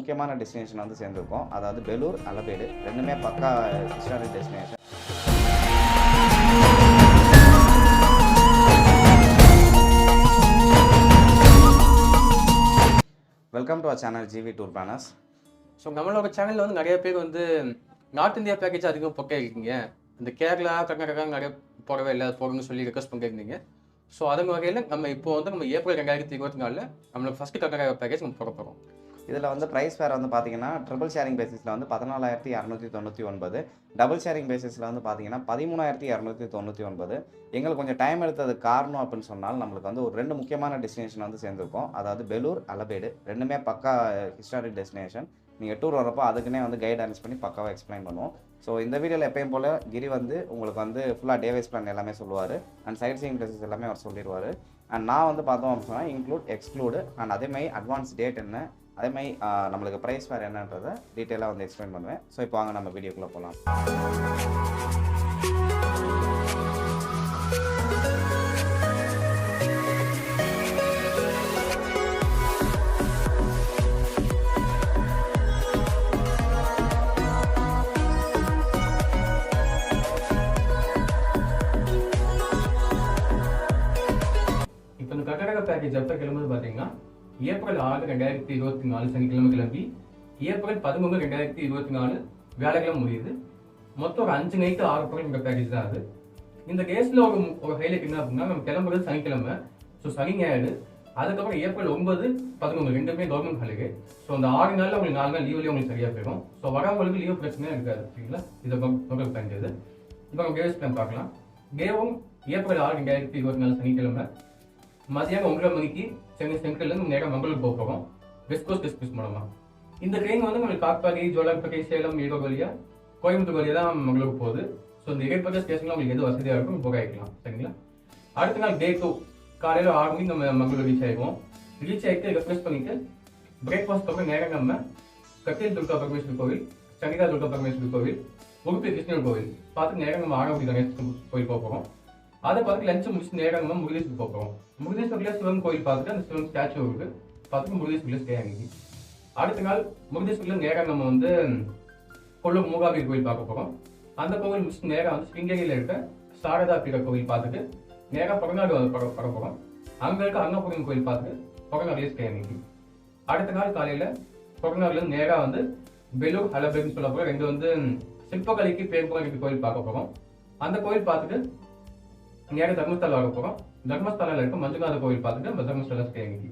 முக்கியமான டெஸ்டினேஷன் வந்து சேர்ந்துருக்கோம். அதாவது பெலூர் அலபேடு ரெண்டுமே பக்கா historic destination welcome to our channel GV tour planners so நம்மளோட சேனலில் வந்து நிறைய பேர் வந்து நார்த் இந்தியா பேக்கேஜ் அதிகம் பக்கம் இருக்கீங்க. இந்த கேரளா கர்நாடகா நிறைய போடவே இல்லை. போடுன்னு சொல்லி ரெக்வஸ்ட் பண்ணியிருந்தீங்க ஸோ அதன் வகையில் நம்ம இப்போ வந்து நம்ம ஏப்ரல் ரெண்டாயிரத்தி இருபத்தி நாலில் நம்மளுக்கு ஃபஸ்ட்டு கர்நாடகா பேக்கேஜ் நம்ம போட போகிறோம் இதில் வந்து ப்ரைஸ் வேறு வந்து பார்த்தீங்கன்னா ட்ரிபிள் ஷேரிங் பேசிஸில் வந்து பதினாலாயிரத்தி இரநூத்தி தொண்ணூற்றி ஒன்பது. டபுள் ஷேரிங் பேசிஸில் வந்து பார்த்தீங்கன்னா பதிமூணாயிரத்தி இரநூத்தி தொண்ணூற்றி ஒன்பது. எங்களுக்கு கொஞ்சம் டைம் எடுத்தது காரணம் அப்படின்னு சொன்னால் நம்மளுக்கு வந்து ஒரு ரெண்டு முக்கியமான டெஸ்டினேஷன் வந்து சேர்ந்துருக்கோம். அதாவது பெலூர் அலபேடு ரெண்டுமே பக்கா ஹிஸ்டாரிக் டெஸ்டினேஷன் நீங்கள் டூர் வரப்போ அதுக்குன்னே வந்து கைட் அரேஞ்ச் பண்ணி பக்காவாக எக்ஸ்பிளைன் பண்ணுவோம். ஸோ இந்த வீடியோவில் எப்பயும் போல் கிரி வந்து உங்களுக்கு வந்து ஃபுல்லாக டேவைஸ் பிளான் எல்லாமே சொல்லுவார். அண்ட் சைட் சீயிங் பிளேசஸ் எல்லாமே அவர் சொல்லிடுவார். அண்ட் நான் வந்து பார்த்தோம் அப்படின்னு சொன்னால் இன்க்ளூட் எக்ஸ்க்ளூடு அண்ட் அதே மாதிரி அட்வான்ஸ் டேட் என்ன அதே மாதிரி நம்மளுக்கு ப்ரைஸ் வேறு என்னன்றதை டீட்டெயிலாக வந்து எக்ஸ்பிளைன் பண்ணுவேன். ஸோ இப்போ வாங்க நம்ம வீடியோக்குள்ளே போகலாம் இப்போ இந்த பேக்கேஜ் எப்போ கிளம்புது பார்த்தீங்கன்னா ஏப்ரல் ஆறு ரெண்டாயிரத்தி இருபத்தி நாலு சனிக்கிழமை கிளம்பி ஏப்ரல் பதிமூணு ரெண்டாயிரத்தி இருபத்தி நாலு வேலைக்கிழமை முடியுது. மொத்தம் ஒரு அஞ்சு நைட்டு ஆறு பக்கம் இந்த பேக்கேஜ் தான் அது. இந்த கேஸில் ஒரு ஒரு ஹைலைட் என்ன அப்படின்னா நம்ம கிளம்புறது சனிக்கிழமை. ஸோ சனி ஞாயிறு. அதுக்கப்புறம் ஏப்ரல் ஒன்பது பதினொன்று ரெண்டுமே கவர்மெண்ட் ஹாலிடே ஸோ அந்த ஆறு நாளில் உங்களுக்கு நாலு நாள் லீவ்லேயே உங்களுக்கு சரியாக போயிடும். ஸோ வரவங்களுக்கு லீவ் பிரச்சனையாக இருக்காது சரிங்களா? இதை நோக்கல் பண்ணியது இப்போ நம்ம கேஸ் பிளான் பார்க்கலாம். தேவம் ஏப்ரல் ஆறு ரெண்டாயிரத்தி இருபத்தி நாலு சனிக்கிழமை. மதியம் ஒன்றரை மணிக்கு சென்னை சென்ட்ரல்லேருந்து நேரம் மங்களூர் போக போகிறோம். வெஸ்ட் கோஸ்ட் எக்ஸ்பிரஸ் மூலமா. இந்த ட்ரெயின் வந்து உங்களுக்கு காட்பாடி ஜோலார்பேட்டை சேலம் ஈரோடு வழியா கோயம்புத்தூர் வழியா தான் மங்களூர் போகுது. ஸோ இந்த இடைப்பட்ட ஸ்டேஷனில் உங்களுக்கு எது வசதியாக இருக்கும் போக ஆகிக்கலாம் சரிங்களா? அடுத்த நாள் டே டூ காலையில் ஆறு மணிக்கு நம்ம மங்களூர் ரீச் ஆகிடுவோம் ரீச் ஆகிட்டு ரெஃப்ரெஷ் பண்ணிட்டு பிரேக்ஃபாஸ்ட் அப்புறம் நேரம் நம்ம கட்டில் துர்கா பரமேஸ்வரி கோவில் சங்கீதா துர்கா பரமேஸ்வரி கோவில் உடுப்பி கிருஷ்ணர் கோவில். பார்த்து நேரம் நம்ம ஆரோக்கிய கணேஷ் கோயில் போக போகிறோம். அதை பார்த்து லஞ்சம் முடிச்சு நேரம் நம்ம முருகேஸ்வரர் போகிறோம் முருகேஸ்வரில் சிவன் கோயில் பார்த்துட்டு அந்த சிவன் ஸ்டாச்சு இருக்கு. பார்த்துட்டு முருகேஸ்வரில் ஸ்டே ஆகிடுச்சு. அடுத்த நாள் முருகேஸ்வரில் நேரம் நம்ம வந்து கொள்ளூர் மூகாபீர் கோயில் பார்க்க போகிறோம் அந்த கோவில் முடிச்சுட்டு நேரம் வந்து ஸ்ருங்கேரியில் இருக்க சாரதா பீட கோவில் பார்த்துட்டு நேராக புறநாடு வந்து பட பட போகிறோம் அங்கே இருக்க அன்னபுரம் கோயில் பார்த்துட்டு புறநாடுலேயே ஸ்டே ஆகிடுச்சு. அடுத்த நாள் காலையில் புறநாடுலேருந்து நேராக வந்து பெலூர் ஹலபேன்னு சொல்ல போகிறோம் ரெண்டு வந்து சிற்பக்கலைக்கு பேர் போகிற கோயில் பார்க்க போகிறோம் அந்த கோயில் பார்த்துட்டு நேராக தர்மஸ்தலா வர போகிறோம் தர்மஸ்தலாவில் இருக்க மஞ்சுநாத கோவில் பார்த்துட்டு நம்ம தர்மஸ்தலா ஸ்டே ஆகிடுச்சு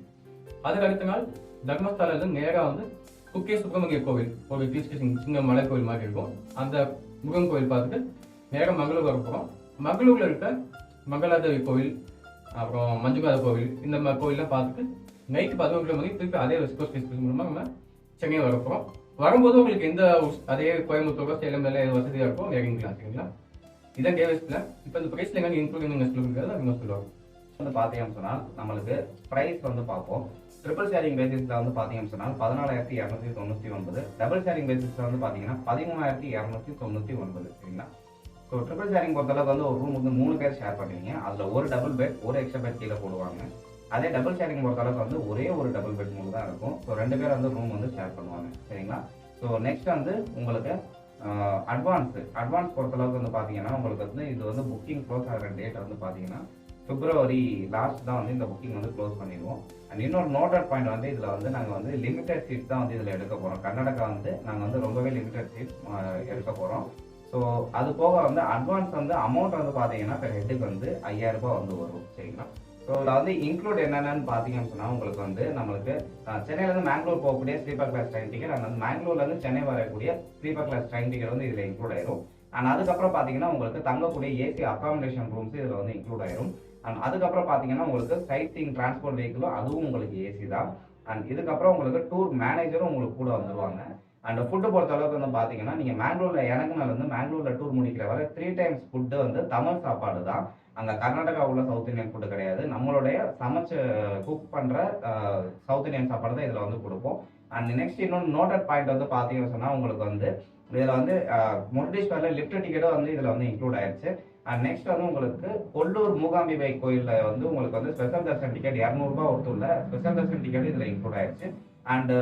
அதுக்கு அடுத்த நாள் தர்மஸ்தலால நேராக வந்து குக்கே சுப்பிரமணிய கோவில் ஒரு தீர்க்க சிங்க மலை கோவில் மாதிரி இருக்கும். அந்த முருகன் கோவில் பார்த்துட்டு நேராக மங்களூர் வர போகிறோம் மங்களூர்ல இருக்க மங்களாதேவி கோவில் அப்புறம் மஞ்சுநாத கோவில் இந்த மாதிரி கோவில்லாம் பார்த்துட்டு நைட்டு பதினொன்று மணிக்கு திருப்பி அதே வெஸ்ட் கோஸ்ட் மூலமாக நம்ம சென்னை வர போகிறோம் வரும்போது உங்களுக்கு எந்த அதே கோயம்புத்தூரோ சேலம் மேலே வசதியாக இருக்கும் இறங்கிக்கலாம் சரிங்களா? இதான் கேவஸ் பிளான் இப்போ இந்த ப்ரைஸில் எங்கே இன்க்ளூடிங் சொல்லுங்கிறது அவங்க சொல்லுவாங்க. வந்து பார்த்தீங்கன்னு சொன்னால் நம்மளுக்கு ப்ரைஸ் வந்து பார்ப்போம். ட்ரிபிள் ஷேரிங் பேசிஸில் வந்து பார்த்தீங்கன்னு சொன்னால் பதினாலாயிரத்தி இரநூத்தி தொண்ணூற்றி ஒன்பது. டபுள் ஷேரிங் பேசிஸில் வந்து பார்த்தீங்கன்னா பதிமூணாயிரத்தி இரநூத்தி தொண்ணூற்றி ஒன்பது. சரிங்களா? ஸோ ட்ரிபிள் ஷேரிங் பொறுத்தளவுக்கு வந்து ஒரு ரூம் வந்து மூணு பேர் ஷேர் பண்ணுவீங்க அதில் ஒரு டபுள் பெட் ஒரு எக்ஸ்ட்ரா பெட் கீழே போடுவாங்க. அதே டபுள் ஷேரிங் பொறுத்தளவுக்கு வந்து ஒரே ஒரு டபுள் பெட் மூணு தான் இருக்கும். ஸோ ரெண்டு பேர் வந்து ரூம் வந்து ஷேர் பண்ணுவாங்க. சரிங்களா? ஸோ நெக்ஸ்ட் வந்து உங்களுக்கு அட்வான்ஸு அட்வான்ஸ் பொறுத்தளவுக்கு வந்து பார்த்தீங்கன்னா உங்களுக்கு வந்து இது வந்து புக்கிங் க்ளோஸ் ஆகிற டேட் வந்து பார்த்தீங்கன்னா பிப்ரவரி லாஸ்ட் தான் வந்து இந்த புக்கிங் வந்து க்ளோஸ் பண்ணிடுவோம். அண்ட் இன்னொரு நோட்டட் பாயிண்ட் வந்து இதில் வந்து நாங்கள் வந்து லிமிடெட் சீட் தான் வந்து இதில் எடுக்க போகிறோம் கர்நாடகா வந்து நாங்கள் வந்து ரொம்பவே லிமிடெட் சீட் எடுக்க போகிறோம் ஸோ அது போக வந்து அட்வான்ஸ் வந்து அமௌண்ட் வந்து பார்த்தீங்கன்னா பெர் ஹெட்டுக்கு வந்து 5000 ரூபாய் வந்து வரும். சரிங்களா? ஸோ இதில் வந்து இன்க்ளூட் என்னென்னு பார்த்தீங்கன்னு சொன்னால் உங்களுக்கு வந்து நம்மளுக்கு சென்னையிலேருந்து மேங்களூர் போகக்கூடிய sleeper class train ticket and வந்து மேங்களூர்லேருந்து சென்னை வரக்கூடிய ஸ்லீப்பர் கிளாஸ் ட்ரெயின் டிக்கெட் வந்து இதில் இன்க்ளூட் ஆயிரும். அண்ட் அதுக்கப்புறம் பார்த்தீங்கன்னா உங்களுக்கு தங்கக்கூடிய ஏசி அக்காமடேஷன் ரூம்ஸ் இதில் வந்து இன்க்ளூட் ஆயிரும். அண்ட் அதுக்கப்புறம் பார்த்தீங்கன்னா உங்களுக்கு சைட் சீங் டிரான்ஸ்போர்ட் வெஹிக்கிளும் அதுவும் உங்களுக்கு ஏசி தான். அண்ட் இதுக்கப்புறம் உங்களுக்கு டூர் மேனேஜரும் உங்களுக்கு கூட வந்துருவாங்க. அண்ட் ஃபுட்டு பொறுத்த அளவுக்கு வந்து பார்த்தீங்கன்னா நீங்கள் மேங்களூரில் இறங்குனால வந்து மேங்களூரில் டூர் முடிக்கிற வரை த்ரீ டைம்ஸ் ஃபுட்டு வந்து தமிழ் சாப்பாடு தான். அந்த கர்நாடகா உள்ள சவுத் இந்தியன் ஃபுட்டு கிடையாது. நம்மளுடைய சமைச்சு குக் பண்ணுற சவுத் இந்தியன் சாப்பாடு தான் இதில் வந்து கொடுப்போம். அண்ட் நெக்ஸ்ட் இன்னொன்று நோட்டட் பாயிண்ட் வந்து பார்த்தீங்கன்னு சொன்னால் உங்களுக்கு வந்து இதில் வந்து முருடேஸ்வரில் லிஃப்ட் டிக்கெட்டும் வந்து இதில் வந்து இன்க்ளூட் ஆயிடுச்சு அண்ட் நெக்ஸ்ட் வந்து உங்களுக்கு கொல்லூர் மூகாம்பிகை கோயிலில் வந்து உங்களுக்கு வந்து ஸ்பெஷல் தர்ஷன் டிக்கெட் இரநூறுபா ஒருத்தூர்ல ஸ்பெஷல் தர்ஷன் டிக்கெட் இதில் இன்க்ளூட் ஆயிடுச்சு அண்ட்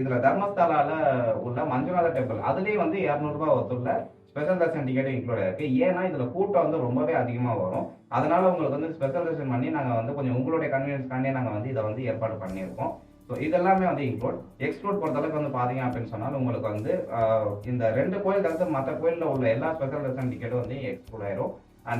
இதில் தர்மஸ்தலாவில் உள்ள மஞ்சுநாத டெம்பிள் அதுலேயும் வந்து இரநூறுபா ஒத்துள்ள ஸ்பெஷல் தர்ஷன் டிக்கெட் இன்க்ளூட் இருக்கு ஏன்னா இதில் கூட்டம் வந்து ரொம்பவே அதிகமாக வரும். அதனால உங்களுக்கு வந்து ஸ்பெஷல் தர்ஷன் பண்ணி நாங்கள் வந்து கொஞ்சம் உங்களுடைய கன்வீனியன்ஸ்க்காண்டே நாங்கள் வந்து இதை வந்து ஏற்பாடு பண்ணியிருக்கோம். ஸோ இதெல்லாமே வந்து இன்க்ளூட் எக்ஸ்க்ளூட் பொறுத்தளவுக்கு வந்து பார்த்தீங்க அப்படின்னு சொன்னால் உங்களுக்கு வந்து இந்த ரெண்டு கோயில் தவிர்த்து மற்ற கோயிலில் உள்ள எல்லா ஸ்பெஷல் தர்ஷன் டிக்கெட்டும் வந்து எக்ஸ்க்ளூட் ஆயிரும்.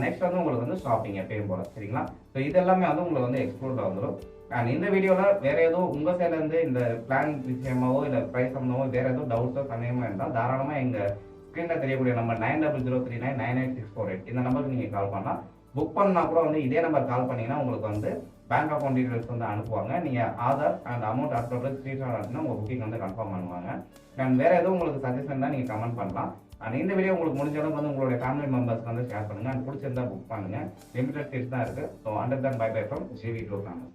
நெக்ஸ்ட் வந்து உங்களுக்கு வந்து ஷாப்பிங் எப்பயும் போல சரிங்களா? ஸோ இதெல்லாமே வந்து உங்களுக்கு வந்து எக்ஸ்க்ளூட் வந்துடும் அண்ட் இந்த வீடியோவில் வேற எதுவும் உங்கள் சைட்லேருந்து இந்த பிளான் விஷயமாவோ இல்லை ப்ரைஸ் சம்மந்தமோ வேற எதுவும் டவுட்ஸோ சந்தேகமோ இருந்தால் தாராளமாக எங்கள் ஸ்க்ரீனில் தெரியக்கூடிய number nine double zero three nine nine eight six four eight இந்த நம்பருக்கு நீங்கள் கால் பண்ணலாம். புக் பண்ணால் கூட வந்து இதே நம்பர் கால் பண்ணிங்கன்னா உங்களுக்கு வந்து பேங்க் அக்கௌண்ட் டீடைல்ஸ் வந்து அனுப்புவாங்க. நீங்கள் ஆதார் அண்ட் அமௌண்ட் அனுப்புறது ஸ்க்ரீன்ஷாட் அனுப்புனா உங்கள் புக்கிங் வந்து கன்ஃபார்ம் பண்ணுவாங்க. அண்ட் வேறு எதுவும் உங்களுக்கு சஜஷன் தான் நீங்கள் கமெண்ட் பண்ணலாம். அண்ட் இந்த வீடியோ உங்களுக்கு முடிஞ்ச அளவுக்கு வந்து உங்களுடைய ஃபேமிலி மெம்பர்ஸ்க்கு வந்து ஷேர் பண்ணுங்கள் அண்ட் பிடிச்சிருந்தா புக் பண்ணுங்க. லிமிடெட் சீட்ஸ் தான் இருக்குது so under than bye bye from GV to family